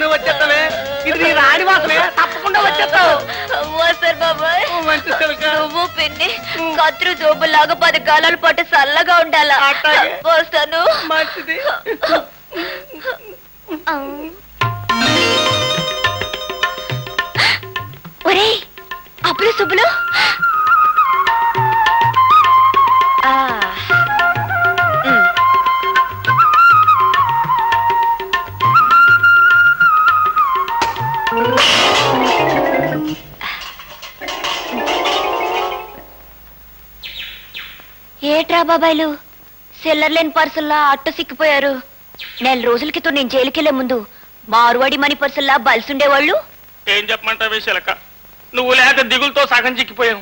నువ్వు వచ్చేస్తావే. ఇది నీ రాణి వాసనే తప్పకుండా వచ్చేస్తావు. వస్తారు బాబాయ్. ఓ మంచి చిలక నువ్వు పిన్ని కత్రు జోబులాగా పది కాలాల పాటు చల్లగా ఉండాలా? అట్టాగే. వస్తాను. మంచిది. ఒరే అప్పుడు సుబ్బులు. ఏట్రా బాబాయ్లు? సిల్లర్ లేని పర్సుల్లా అట్టు సిక్కిపోయారు. నెల రోజుల క్రితం నేను జైలుకెళ్ళే ముందు మారువాడి మని పర్సుల్లా బలిసుండేవాళ్ళు. ఏం చెప్పమంటావే చిలక నువ్వు లేక దిగులతో సగం చిక్కిపోయావు.